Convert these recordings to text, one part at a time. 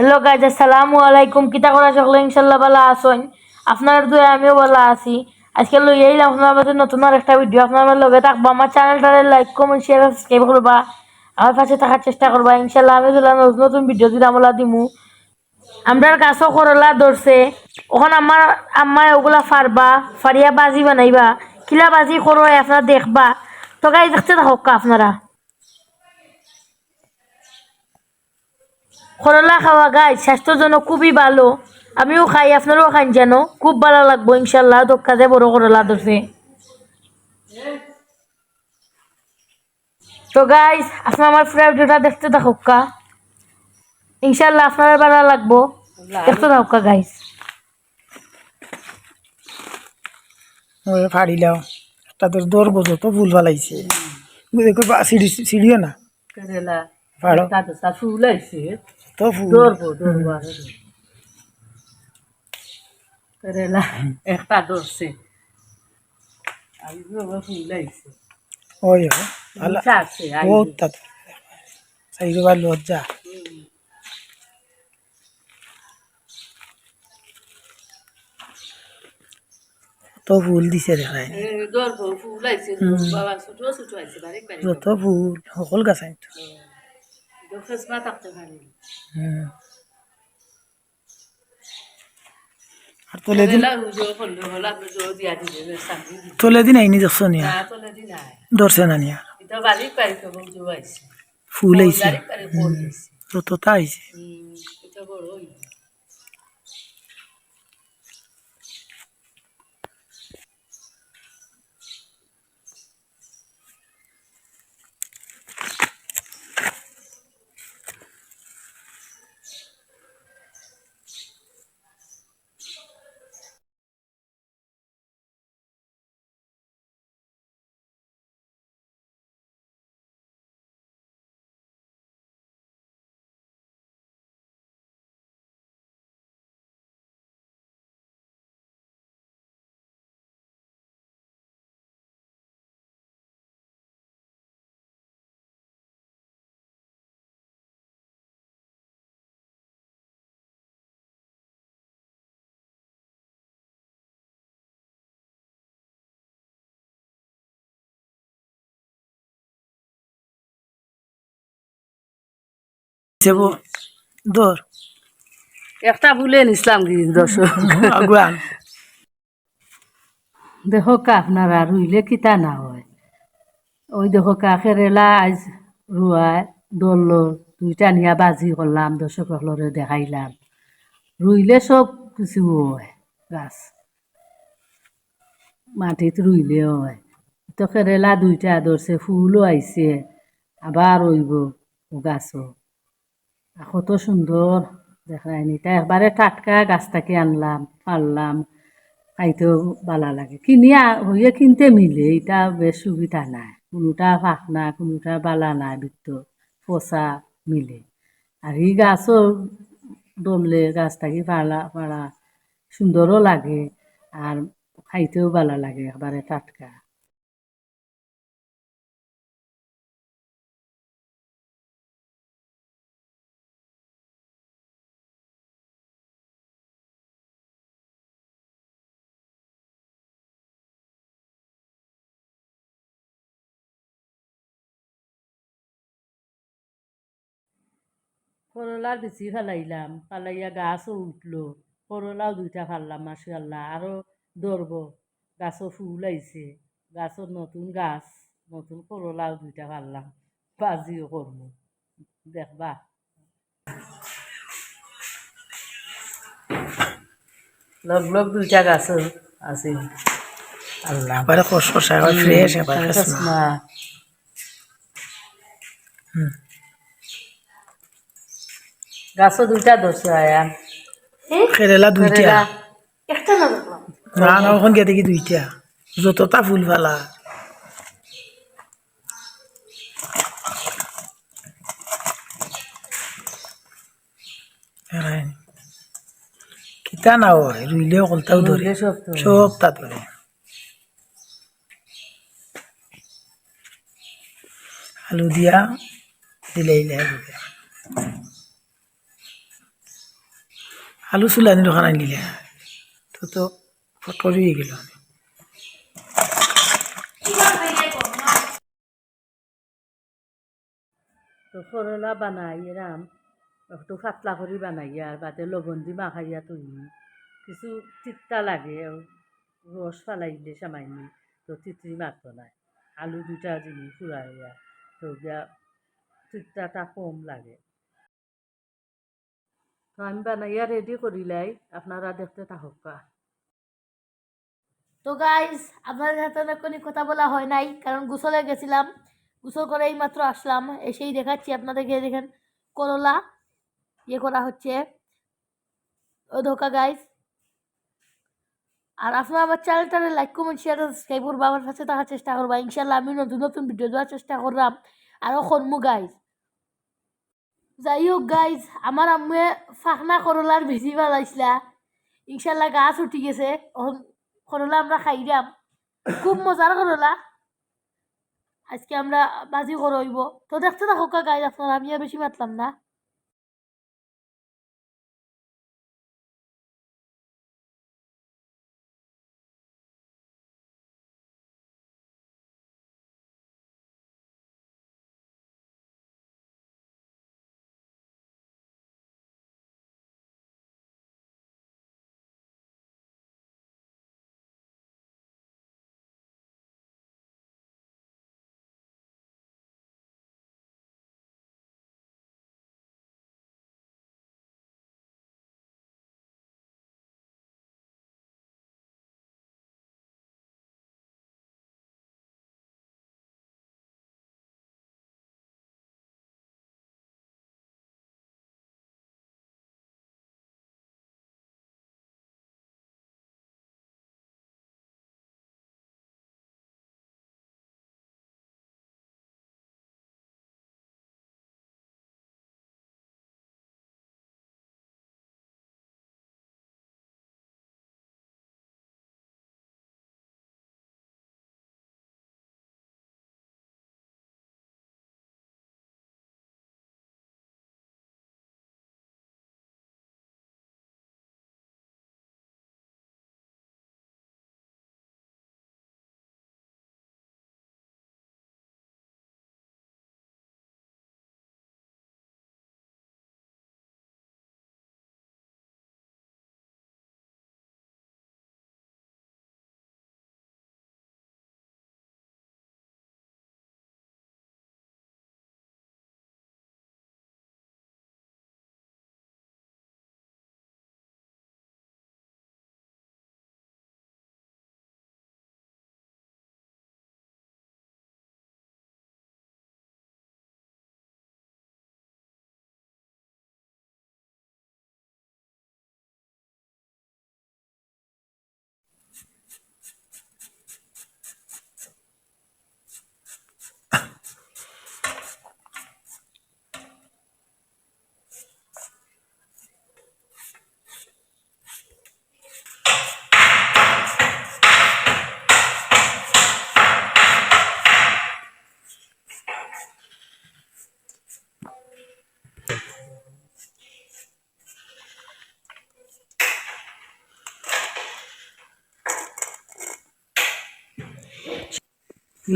Hello guys আসসালামু আলাইকুম কিতা করা সকলে ইনশাল্লাহ ভালো আসুন আপনার দুয়ে আমিও ভালো আছি আজকে লই আইলাম আপনার মাঝে নতুন আর একটা ভিডিও আপনার লগে থাকব আমার চ্যানেলটারে লাইক কমেন্ট শেয়ার সাবস্ক্রাইব করবা আমার পাশে থাকার চেষ্টা করবা ইনশাল্লাহ আমি যদি নতুন নতুন ভিডিও যদি আমলা দিমু আমরার গাছও করলা ধরছে ওখানে আমার আম্মায় ওগুলা ফারবা ফারিয়া বাজি বানাইবা কিলা বাজি করো আপনারা দেখবা তো গাই দেখতে থাকক আপনারা করলা খাওয়া গাই স্বাস্থ্যের জন্য খুবই ভালো। আমিও খাই আপনারাও খান জানো খুব ভালো লাগবো ইনশাল্লাহ দক্কা যে বড় করলা ধরছে তো গাইস আপনার আমার পুরো ভিডিওটা দেখতে থাকুকা ইনশাল্লাহ আপনার ভালো লাগবো। দেখতে থাকুকা গাইস ওই ফাড়িলাও তোর দৌড় বোঝো তো ভুল ভালাইছে দেখো সিঁড়ি সিঁড়িও না। ফাড়ো তা ফুল আইছে তো ফুল ধরবো আর করেলা একটা আমি বাবা ফুল আইছে ওই ভালো চারছে ও তা সাইডে বা লজ্জা তো ফুল দিছে দেখায় যত ফুল সকল গাছ আইতো খেসমা থাকতে পারি আর তোলে দিন তোলে দিন আইনি দেখছ নিয়া ধরছে না নিয়া ফুল আইছে তো আইছে তা আইছে দর একটা ভুলে নিছিলাম কি দর্শক দেখো কা আপনারা রুইলে কিতা না হয় ওই দেখো কা কেরেলা আজ রুয়ায় দললো দুইটা নিয়া বাজি করলাম দর্শক হলরে দেখাইলাম রুইলে সব কিছু হয় গাছ মাটিত রুইলে হয় তো কেরেলা দুইটা ধরছে ফুলও আইছে আবার রইব গাছও কত সুন্দর দেখায়নি তা একবারে টাটকা গাছটাকে আনলাম, পারলাম। খাইতেও ভালো লাগে। কিনি আ- হইয়ে কিনতে মিলে, এটা বেশ সুবিধা নাই। কোনোটা ফাঁকনা কোনোটা বালা নাই, বিত্ত পচা মিলে। আর এই গাছও দমলে গাছটাকে পালা পাড়া সুন্দরও লাগে, আর খাইতেও ভালো লাগে, একবারে টাটকা। করলার বেশি ফেলাইলাম ফালাইয়া গাছও উঠল। করলাও দুইটা ফাললাম মাসাল্লাহ আরও ধরবো। গাছও ফুল আইছে গাছও নতুন গাছ নতুন করলাও দুইটা ফাললাম বাজিও করব। দেখবা। লগ লগ দুইটা গাছও আছে। আল্লাহ ফ্রেশ। গাছও দুইটা ধরছে আয়ান। কেরেলা দুইটা। একটা না না না ওখান গিয়ে দেখি দুইটা। যতটা ফুল ফালা কিতা না হয় রুইলেও কলতাও ধরে রুইলে সব ধরে। সব তা ধরে আলু দিয়া দিলে আলু দিয়া। আলু চুলানি দোকান আনিলে। তো তো ফটরি হয়ে গেল। তো করলা বানাই এরাম একটু পাতলা করে বানাইয়া আর বাদে লবণ দি মাখাইয়া তুই কিছু তিতা লাগে রস দিলে সামান্য। তো তিতরি মারত নাই আলু দুটা জিনিস ফুরাইয়া তো গিয়া তিতাটা কম লাগে। আমি বানাইয়া রেডি করিলাই, আপনারা দেখতে থাকুক তো গাইজ আপনাদের সাথে অনেকক্ষণই কথা বলা হয় নাই, কারণ গোসলে গেছিলাম, গোসল করে এই মাত্র আসলাম, এসেই দেখাচ্ছি আপনাদেরকে, দেখেন করলা ইয়ে করা হচ্ছে। ও ধোকা গাইজ আর আপনারা আমার চ্যানেলটারে লাইক কমেন্ট শেয়ার সাবস্ক্রাইব করব, আমার কাছে থাকার চেষ্টা করব। ইনশাল্লাহ আমি নতুন নতুন ভিডিও দেওয়ার চেষ্টা করলাম। আরও করমু গাইজ যাই হোক গাইজ আমার আম্মুয়ে ফাঁকনা করলার বেশি ভালাইছিলা ইনশাল্লাহ গাছ উঠি গেছে। করলা আমরা খাই দাম খুব মজার করলা আজকে আমরা বাজি করইব তো দেখতে থাকো গাইজ আপনারা আমি আর বেশি মাতলাম না।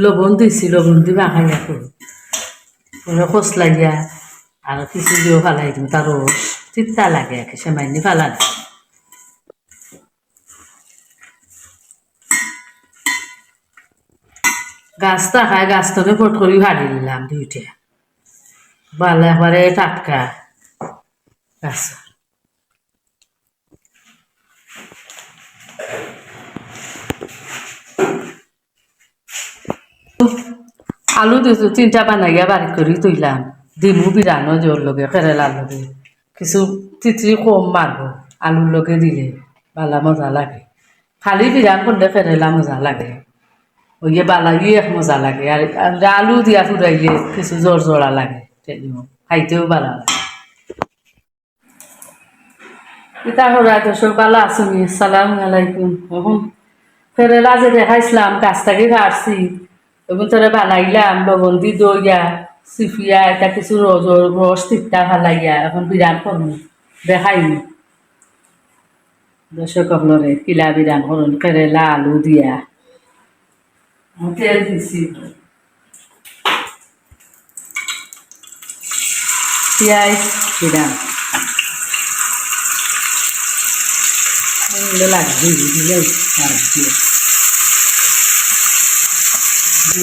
লবণ দিছি লবণ দি মাখাইয়া করি পরে খসলাইয়া আর কিছু দিয়েও ফালাই দিম তার তিতা লাগে, একে সেমাইনি ফালা দিই গাছটা খায় গাছটাকে ফট করে ভাড়ি দিলাম দুইটা ভালো একবারে টাটকা গাছ। আলু দিছো, তিনটা বানাইয়া বাড়ি করে তুইলাম ডিমু বিরানো জোর লগে কেরেলার লগে। কিছু তিতরি কম মারব আলুর লগে দিলে বালা মজা লাগে। খালি বিরান করলে কেরেলা মজা লাগে। ওই বালা ইয়ে মজা লাগে। আর আলু দিয়া ফুরাইলে কিছু জোর জোড়া লাগে খাইতেও বালা লাগে। ইতা হরা দর্শক ভালো আসুনি সালাম আলাইকুম। ফেরেলা যে দেখাইছিলাম গাছটাকে কাটছি এবং তোরা বানাইলাম লবণ দি দইয়া সিফিয়া এটা কিছু রস রস তিতা ভালাইয়া এখন বিরাট করব দেখাইনি দর্শক হলরে কিলা বিরান করুন কেরেলা আলু দিয়া। তেল দিছি। পেঁয়াজ দিলাম লাগবে, দিলে আর দিয়ে।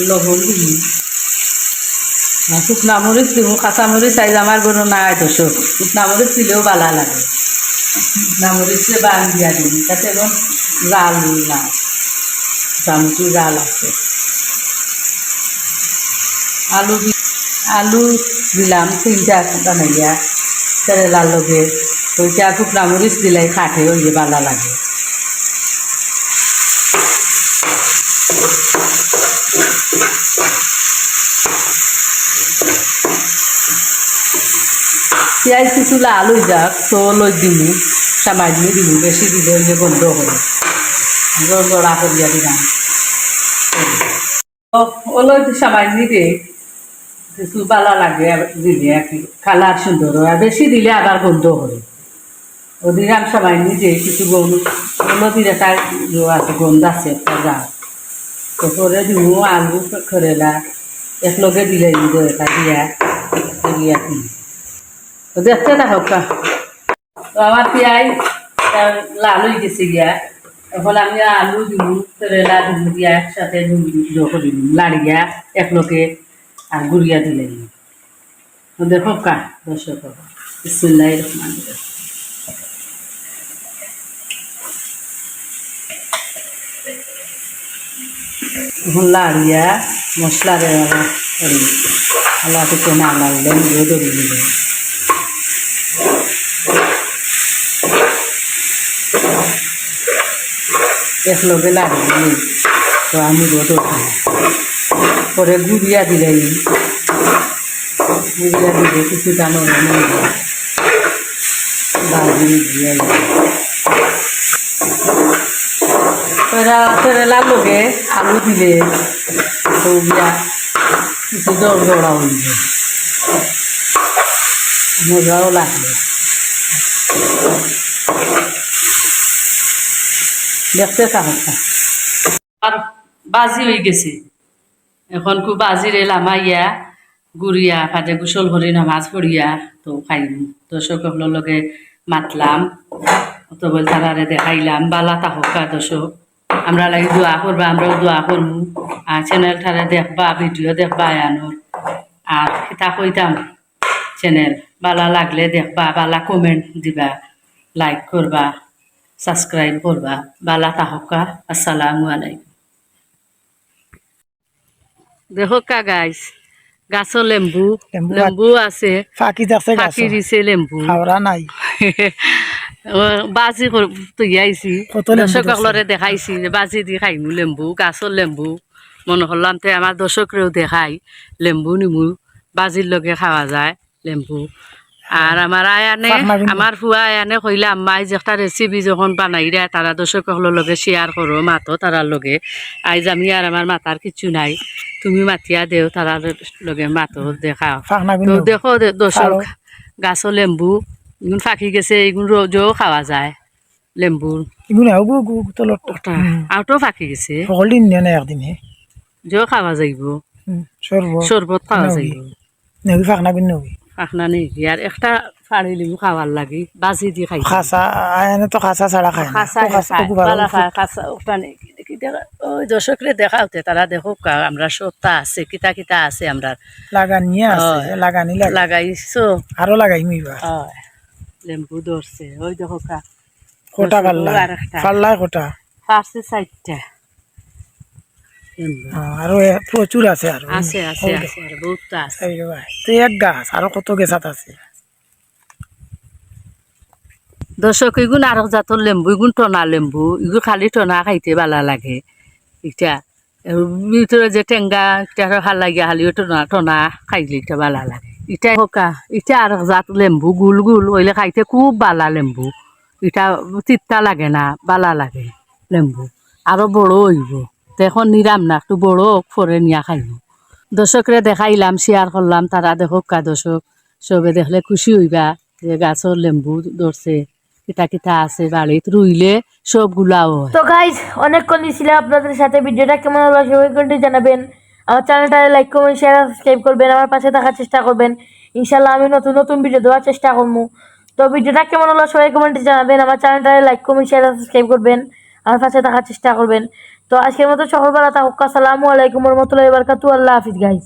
লবণ আর শুকনা মরিচ দিব, কাঁচা মরিচ চাইজ আমার গরু নাই তো সব শুকনা মরিচ দিলেও ভালো লাগে। শুকনা মরিচে বান দিয়া দিবি, তাতে এবং জাল না চামচি জাল আছে। আলু আলু দিলাম, তিনটা বানাইয়া। কেরেলার লগে ওইটা শুকনা মরিচ দিলে খাটে, ওই ভালো লাগে। পেঁয়াজ কিছু লাল হয়ে যাক, তো লই দিমু সামান্য দিমু বেশি দিলে যে বন্ধ করে লড়া করিয়া দিলাম সামান্য কিছু আর কি কালার বেশি দিলে আবার গন্ধ হয় ওদিরাম সামান্য দিয়ে কিছু গন্ধ ওলো আছে, গন্ধ আছে একটা আলু করেলা একলগে দিলে দিব এটা দিয়া দিয়া কিনি তো দেখতে থাকো কা তো আমার পেঁয়াজ আহ, লাল হয়ে গেছে গিয়া এখন আমি আলু দিব কেরেলা দিব দিয়া একসাথে দিব লাড়িয়া একলগে আর গুড়িয়া দিলে তো দেখো কা দর্শক বিসমুল্লাহ রহমান এখন লাড়িয়া মশলা দেওয়া আল্লাহ থেকে না লাগলে নিজে ধরে দিবে একলগে লাগিয়ে তো আমি রোদ পরে গুড়িয়া দিলে গুড়িয়া দিলে কিছুটা নরম দিয়ে পেরা পেরেলার লগে আলু দিলে। তো গিয়া কিছু দৌড়া যায় মজাও লাগে দেখতে আর বাজি হয়ে গেছে। এখন খুব বাজির লামাইয়া, গুড়িয়া, ফাটে গোসল ভরি নামাজ পড়িয়া তো খাইম। দর্শকগুলোর লগে মাতলাম। তো বল তারারে দেখাইলাম। বালা তাহকা দর্শক। আমরা লাগে দোয়া করবা, আমরাও দোয়া করব। আর চ্যানেল ঠারে দেখবা ভিডিও দেখবা, আনোর। আর এটা কইতাম চ্যানেল বালা লাগলে দেখবা বালা কমেন্ট দিবা লাইক করবা সাবস্ক্রাইব করবা। বালা তাহকা আসসালামু আলাইকুম। দেখো কা গাইস গাছও লেম্বু লেম্বু আছে। ফাঁকি আছে ফাঁকি দিছে লেম্বু। হাওড়া নাই। বাজি তৈয়াইছি দর্শকলরে দেখাইছি বাজি দি খাইমু লেম্বু গাছৰ লেম্বু। মনে করলাম তে আমার দর্শকরেও দেখাই লেম্বু নিমু। বাজির লগে খাওয়া যায় লেম্বু। আর আমার আয়ানে। আমার ফুয়া আয়ানে কইলে আম্মাই যে একটা রেসিপি যখন বানাই দেয় তারা দর্শকসকলের লগে শেয়ার করো মাতো তারার লগে। আইজ আমি আর আমার মাতার কিছু নাই। তুমি মাতিয়া দেও তারার লগে মাতো দেখাও ফাঁকনা তো দেখো দর্শক। গাছৰ লেম্বু এগুন ফাঁকি গেছে এগুন রোজও খাওয়া যায় লেম্বুর ফাঁকি গেছে। নিয়ে নেই একদিনে। জও খাওয়া যাইব। শরবত খাওয়া যাইব। নেবি ফাঁকনা কিন্তু নবি পাখনা নেই আর একটা ফাড়ি লিমু খাওয়ার লাগি। বাজি দি খাই খাসা আয়নে তো খাসা ছাড়া খায় খাসা খাসা ওটা নেই দেখি ওই দর্শকরে দেখাওতে তারা দেখো আমরা সত্তা আছে কিতা কিতা আছে আমরা লাগান আছে। লাগানি লাগে লাগাইছো আরও লাগাই মিবা লেম্বু ধরছে ওই দেখো কা। কোটা পাল্লা। পাল্লায় কোটা। পারছে চারটা আরও প্রচুর আছে আর আছে আছে আছে আর বহুতটা আছে। এই ভাই তো এক গাছ আরও কত গেছাত আছে? দর্শক এগুন আর জাতর লেম্বু এগুন টনা লেম্বু এগুলো খালি টনা খাইতে ভালা লাগে। এটা এর ভিতরে যে টেঙ্গা এটা ভালো লাগে খালি টনা টনা খাইলে এটা ভালা লাগে। এটা হোকা এটা আর জাত লেম্বু গুল গুল হইলে খাইতে খুব ভালা লেম্বু। এটা তিতা লাগে না বালা লাগে লেম্বু। আরও বড় হইব। এখন নিরাম না, একটু বড় পরে নিয়া খাইব। দর্শকরে দেখাইলাম শেয়ার করলাম তারা দেখো কা দর্শক সবে দেখলে খুশি হইবা যে গাছর লেম্বু ধরছে কিতা কিতা আছে বাড়িত রুইলে সবগুলাও হয়। তো গাইজ অনেকক্ষণ ছিল আপনাদের সাথে, ভিডিওটা কেমন হলো সবাই কিন্তু জানাবেন। আমার চ্যানেলটা লাইক করবেন শেয়ার সাবস্ক্রাইব করবেন, আমার পাশে থাকার চেষ্টা করবেন। ইনশাল্লাহ আমি নতুন নতুন ভিডিও দেওয়ার চেষ্টা করব। তো ভিডিওটা কেমন হলো সবাই কমেন্টে জানাবেন। আমার চ্যানেলটা লাইক করবেন শেয়ার সাবস্ক্রাইব করবেন। আমার পাশে থাকার চেষ্টা করবেন। তো আজকের মতো সকলবেলা তাহকা সালামু আলাইকুম রহমতুল্লাহ বারকাতু আল্লাহ হাফিজ গাইজ